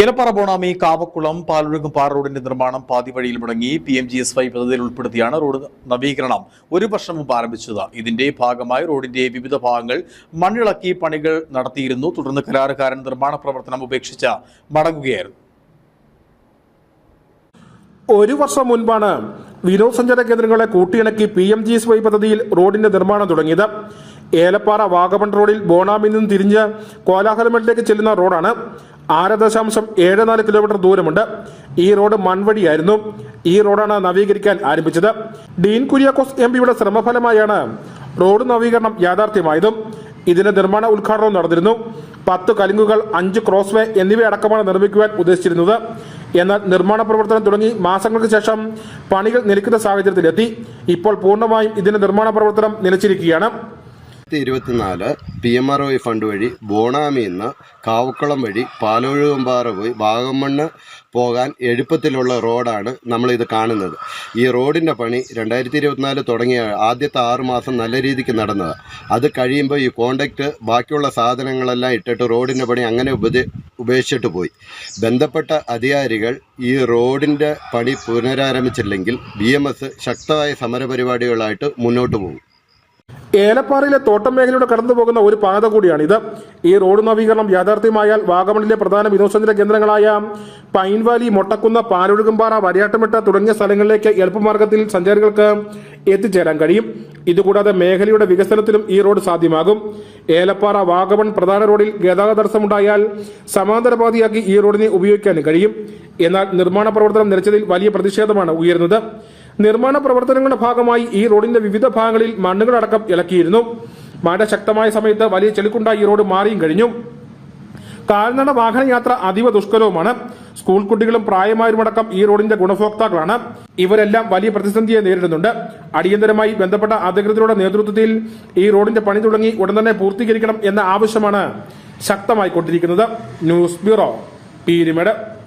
ഏലപ്പാറ ബോണാമി കാവക്കുളം പാലൊഴുകും പാറ റോഡിന്റെ നിർമ്മാണം പാതി വഴിയിൽ മുടങ്ങി P M G S Y പദ്ധതിയിൽ ഉൾപ്പെടുത്തിയാണ് റോഡ് നവീകരണം. ഒരു വർഷം മുമ്പ് ആരംഭിച്ചത്. ഇതിന്റെ ഭാഗമായി റോഡിന്റെ വിവിധ ഭാഗങ്ങൾ മണ്ണിളക്കി പണികൾ നടത്തിയിരുന്നു. തുടർന്ന് കരാറുകാരൻ നിർമ്മാണ പ്രവർത്തനം ഉപേക്ഷിച്ച് മടങ്ങുകയായിരുന്നു. ഒരു വർഷം മുൻപാണ് വിനോദസഞ്ചാര കേന്ദ്രങ്ങളെ കൂട്ടിയിണക്കി P M G S Y പദ്ധതിയിൽ റോഡിന്റെ നിർമ്മാണം തുടങ്ങിയത്. ഏലപ്പാറ വാഗമൺ റോഡിൽ ബോണാമിൽ നിന്ന് തിരിഞ്ഞ് കോലാഹലമേട്ടിലേക്ക് ചെല്ലുന്ന റോഡാണ്. ആറ് ദശാംശം ഏഴ് നാല് കിലോമീറ്റർ ദൂരമുണ്ട്. ഈ റോഡ് മൺവഴിയായിരുന്നു. ഈ റോഡാണ് നവീകരിക്കാൻ ആരംഭിച്ചത്. ഡീൻ കുര്യാക്കോസ് എം പിയുടെ ശ്രമഫലമായാണ് റോഡ് നവീകരണം യാഥാർത്ഥ്യമായതും. ഇതിന്റെ നിർമ്മാണ ഉദ്ഘാടനവും നടന്നിരുന്നു. പത്ത് കലുങ്കുകൾ അഞ്ച് ക്രോസ്വേ എന്നിവയടക്കമാണ് നിർമ്മിക്കുവാൻ ഉദ്ദേശിച്ചിരുന്നത്. എന്നാൽ നിർമ്മാണ പ്രവർത്തനം തുടങ്ങി മാസങ്ങൾക്ക് ശേഷം പണികൾ നിലയ്ക്കുന്ന സാഹചര്യത്തിലെത്തി. ഇപ്പോൾ പൂർണമായും ഇതിന്റെ നിർമ്മാണ പ്രവർത്തനം നിലച്ചിരിക്കുകയാണ്. രണ്ടായിരത്തി ഇരുപത്തിനാല് P M R O fund വഴി ബോണാമിൽ നിന്ന് കാവുക്കുളം വഴി പാലൊഴുകുംപാറ പോയി വാഗമണ്ണ് പോകാൻ എളുപ്പത്തിലുള്ള റോഡാണ് നമ്മളിത് കാണുന്നത്. ഈ റോഡിന്റെ പണി രണ്ടായിരത്തി ഇരുപത്തിനാല് തുടങ്ങിയ ആദ്യത്തെ ആറ് മാസം നല്ല രീതിക്ക് നടന്നത്. അത് കഴിയുമ്പോൾ ഈ കോണ്ടാക്ട് ബാക്കിയുള്ള സാധനങ്ങളെല്ലാം ഇട്ടിട്ട് റോഡിന്റെ പണി അങ്ങനെ ഉപദേ ഉപേക്ഷിച്ചിട്ട് പോയി. ബന്ധപ്പെട്ട അധികാരികൾ ഈ റോഡിന്റെ പണി പുനരാരംഭിച്ചില്ലെങ്കിൽ ബി എം എസ് ശക്തമായ സമരപരിപാടികളായിട്ട് മുന്നോട്ട് പോകും. ഏലപ്പാറയിലെ തോട്ടം മേഖലയുടെ കടന്നു പോകുന്ന ഒരു പാത കൂടിയാണ് ഇത്. ഈ റോഡ് നവീകരണം യാഥാർത്ഥ്യമായാൽ വാഗമണിലെ പ്രധാന വിനോദസഞ്ചാര കേന്ദ്രങ്ങളായ പൈൻവാലി മൊട്ടക്കുന്ന പാലൊഴുകുംപാറ വരിയാട്ടമിട്ട തുടങ്ങിയ സ്ഥലങ്ങളിലേക്ക് എളുപ്പമാർഗത്തിൽ സഞ്ചാരികൾക്ക് എത്തിച്ചേരാൻ കഴിയും. ഇതുകൂടാതെ മേഖലയുടെ വികസനത്തിലും ഈ റോഡ് സാധ്യമാകും. ഏലപ്പാറ വാഗമൺ പ്രധാന റോഡിൽ ഗതാഗത തടസ്സമുണ്ടായാൽ സമാന്തരപാതിയാക്കി ഈ റോഡിനെ ഉപയോഗിക്കാനും കഴിയും. എന്നാൽ നിർമ്മാണ പ്രവർത്തനം നിലച്ചതിൽ വലിയ പ്രതിഷേധമാണ് ഉയരുന്നത്. നിർമ്മാണ പ്രവർത്തനങ്ങളുടെ ഭാഗമായി ഈ റോഡിന്റെ വിവിധ ഭാഗങ്ങളിൽ മണ്ണുകളടക്കം ഇളക്കിയിരുന്നു. മഴ ശക്തമായ സമയത്ത് വലിയ ചെളിക്കുണ്ടായി റോഡ് മാറിയും കഴിഞ്ഞു. കാൽനട വാഹനയാത്ര അതീവ ദുഷ്കരവുമാണ്. സ്കൂൾ കുട്ടികളും പ്രായമായവരുമടക്കം ഈ റോഡിന്റെ ഗുണഭോക്താക്കളാണ്. ഇവരെല്ലാം വലിയ പ്രതിസന്ധിയെ നേരിടുന്നുണ്ട്. അടിയന്തരമായി ബന്ധപ്പെട്ട അധികൃതരുടെ നേതൃത്വത്തിൽ ഈ റോഡിന്റെ പണി തുടങ്ങി ഉടൻ തന്നെ പൂർത്തീകരിക്കണം എന്ന ആവശ്യമാണ് ശക്തമായിക്കൊണ്ടിരിക്കുന്നത്. News bureau Peermade.